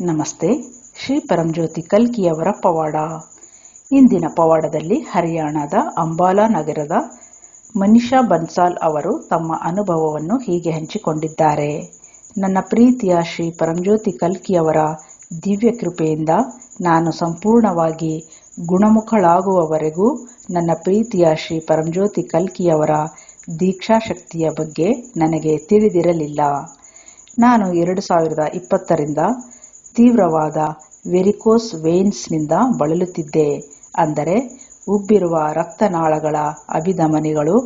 ನಮಸ್ತೆ, ಶ್ರೀ ಪರಂಜ್ಯೋತಿ ಕಲ್ಕಿಯವರ ಪವಾಡ. ಇಂದಿನ ಪವಾಡದಲ್ಲಿ ಹರಿಯಾಣದ ಅಂಬಾಲಾ ನಗರದ ಮನಿಷಾ ಬನ್ಸಾಲ್ ಅವರು ತಮ್ಮ ಅನುಭವವನ್ನು ಹೀಗೆ ಹಂಚಿಕೊಂಡಿದ್ದಾರೆ. ನನ್ನ ಪ್ರೀತಿಯ ಶ್ರೀ ಪರಂಜ್ಯೋತಿ ಕಲ್ಕಿಯವರ ದಿವ್ಯ ಕೃಪೆಯಿಂದ ನಾನು ಸಂಪೂರ್ಣವಾಗಿ ಗುಣಮುಖಳಾಗುವವರೆಗೂ ನನ್ನ ಪ್ರೀತಿಯ ಶ್ರೀ ಪರಂಜ್ಯೋತಿ ಕಲ್ಕಿಯವರ ದೀಕ್ಷಾಶಕ್ತಿಯ ಬಗ್ಗೆ ನನಗೆ ತಿಳಿದಿರಲಿಲ್ಲ. ನಾನು ಎರಡು ಸಾವಿರದ ಇಪ್ಪತ್ತರಿಂದ ತೀವ್ರವಾದ ವೆರಿಕೋಸ್ ವೇನ್ಸ್ನಿಂದ ಬಳಲುತ್ತಿದ್ದೆ. ಅಂದರೆ, ಉಬ್ಬಿರುವ ರಕ್ತನಾಳಗಳ ಅಭಿಧಮನಿಗಳು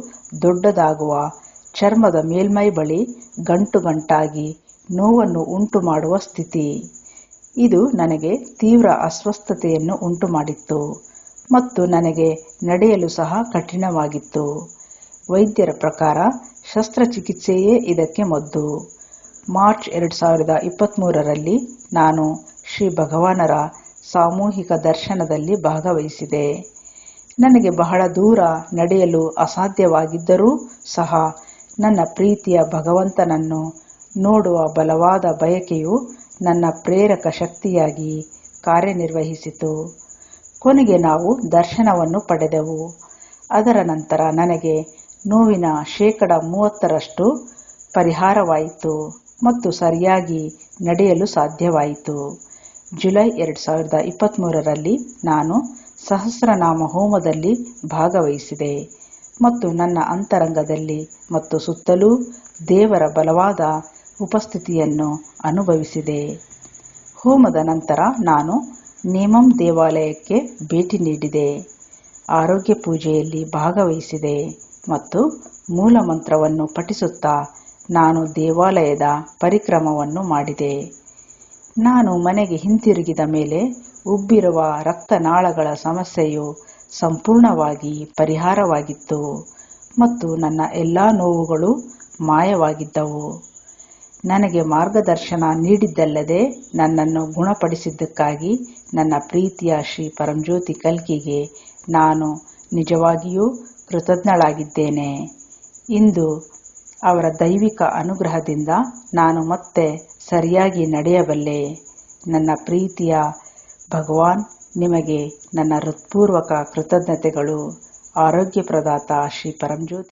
ದೊಡ್ಡದಾಗುವ ಚರ್ಮದ ಮೇಲ್ಮೈ ಬಳಿ ಗಂಟು ಗಂಟಾಗಿ ನೋವನ್ನು ಉಂಟು ಮಾಡುವ ಸ್ಥಿತಿ. ಇದು ನನಗೆ ತೀವ್ರ ಅಸ್ವಸ್ಥತೆಯನ್ನು ಉಂಟು ಮಾಡಿತ್ತು ಮತ್ತು ನನಗೆ ನಡೆಯಲು ಸಹ ಕಠಿಣವಾಗಿತ್ತು. ವೈದ್ಯರ ಪ್ರಕಾರ ಶಸ್ತ್ರಚಿಕಿತ್ಸೆಯೇ ಇದಕ್ಕೆ ಮದ್ದು. ಮಾರ್ಚ್ ಎರಡು ಸಾವಿರದ ಇಪ್ಪತ್ತ್ಮೂರರಲ್ಲಿ ನಾನು ಶ್ರೀ ಭಗವಾನರ ಸಾಮೂಹಿಕ ದರ್ಶನದಲ್ಲಿ ಭಾಗವಹಿಸಿದೆ. ನನಗೆ ಬಹಳ ದೂರ ನಡೆಯಲು ಅಸಾಧ್ಯವಾಗಿದ್ದರೂ ಸಹ ನನ್ನ ಪ್ರೀತಿಯ ಭಗವಂತನನ್ನು ನೋಡುವ ಬಲವಾದ ಬಯಕೆಯು ನನ್ನ ಪ್ರೇರಕ ಶಕ್ತಿಯಾಗಿ ಕಾರ್ಯನಿರ್ವಹಿಸಿತು. ಕೊನೆಗೆ ನಾವು ದರ್ಶನವನ್ನು ಪಡೆದೆವು. ಅದರ ನಂತರ ನನಗೆ ನೋವಿನ ಶೇಕಡ ಮೂವತ್ತರಷ್ಟು ಪರಿಹಾರವಾಯಿತು. ಮತ್ತು ಸರಿಯಾಗಿ ನಡೆಯಲು ಸಾಧ್ಯವಾಯಿತು. ಜುಲೈ ಎರಡು ಸಾವಿರದ ಇಪ್ಪತ್ತ್ಮೂರರಲ್ಲಿ ನಾನು ಸಹಸ್ರನಾಮ ಹೋಮದಲ್ಲಿ ಭಾಗವಹಿಸಿದೆ ಮತ್ತು ನನ್ನ ಅಂತರಂಗದಲ್ಲಿ ಮತ್ತು ಸುತ್ತಲೂ ದೇವರ ಬಲವಾದ ಉಪಸ್ಥಿತಿಯನ್ನು ಅನುಭವಿಸಿದೆ. ಹೋಮದ ನಂತರ ನಾನು ನೇಮಂ ದೇವಾಲಯಕ್ಕೆ ಭೇಟಿ ನೀಡಿದೆ. ಆರೋಗ್ಯ ಪೂಜೆಯಲ್ಲಿ ಭಾಗವಹಿಸಿದೆ ಮತ್ತು ಮೂಲ ಮಂತ್ರವನ್ನು ಪಠಿಸುತ್ತಾ ನಾನು ದೇವಾಲಯದ ಪರಿಕ್ರಮವನ್ನು ಮಾಡಿದೆ. ನಾನು ಮನೆಗೆ ಹಿಂತಿರುಗಿದ ಮೇಲೆ ಉಬ್ಬಿರುವ ರಕ್ತನಾಳಗಳ ಸಮಸ್ಯೆಯು ಸಂಪೂರ್ಣವಾಗಿ ಪರಿಹಾರವಾಗಿತ್ತು ಮತ್ತು ನನ್ನ ಎಲ್ಲ ನೋವುಗಳು ಮಾಯವಾಗಿದ್ದವು. ನನಗೆ ಮಾರ್ಗದರ್ಶನ ನೀಡಿದ್ದಲ್ಲದೆ ನನ್ನನ್ನು ಗುಣಪಡಿಸಿದ್ದಕ್ಕಾಗಿ ನನ್ನ ಪ್ರೀತಿಯ ಶ್ರೀ ಪರಂಜ್ಯೋತಿ ಕಲ್ಕಿಗೆ ನಾನು ನಿಜವಾಗಿಯೂ ಕೃತಜ್ಞಳಾಗಿದ್ದೇನೆ. ಇಂದು ಅವರ ದೈವಿಕ ಅನುಗ್ರಹದಿಂದ ನಾನು ಮತ್ತೆ ಸರಿಯಾಗಿ ನಡೆಯಬಲ್ಲೆ. ನನ್ನ ಪ್ರೀತಿಯ ಭಗವಾನ್, ನಿಮಗೆ ನನ್ನ ಹೃತ್ಪೂರ್ವಕ ಕೃತಜ್ಞತೆಗಳು. ಆರೋಗ್ಯ ಪ್ರದಾತ ಶ್ರೀ ಪರಂಜ್ಯೋತಿ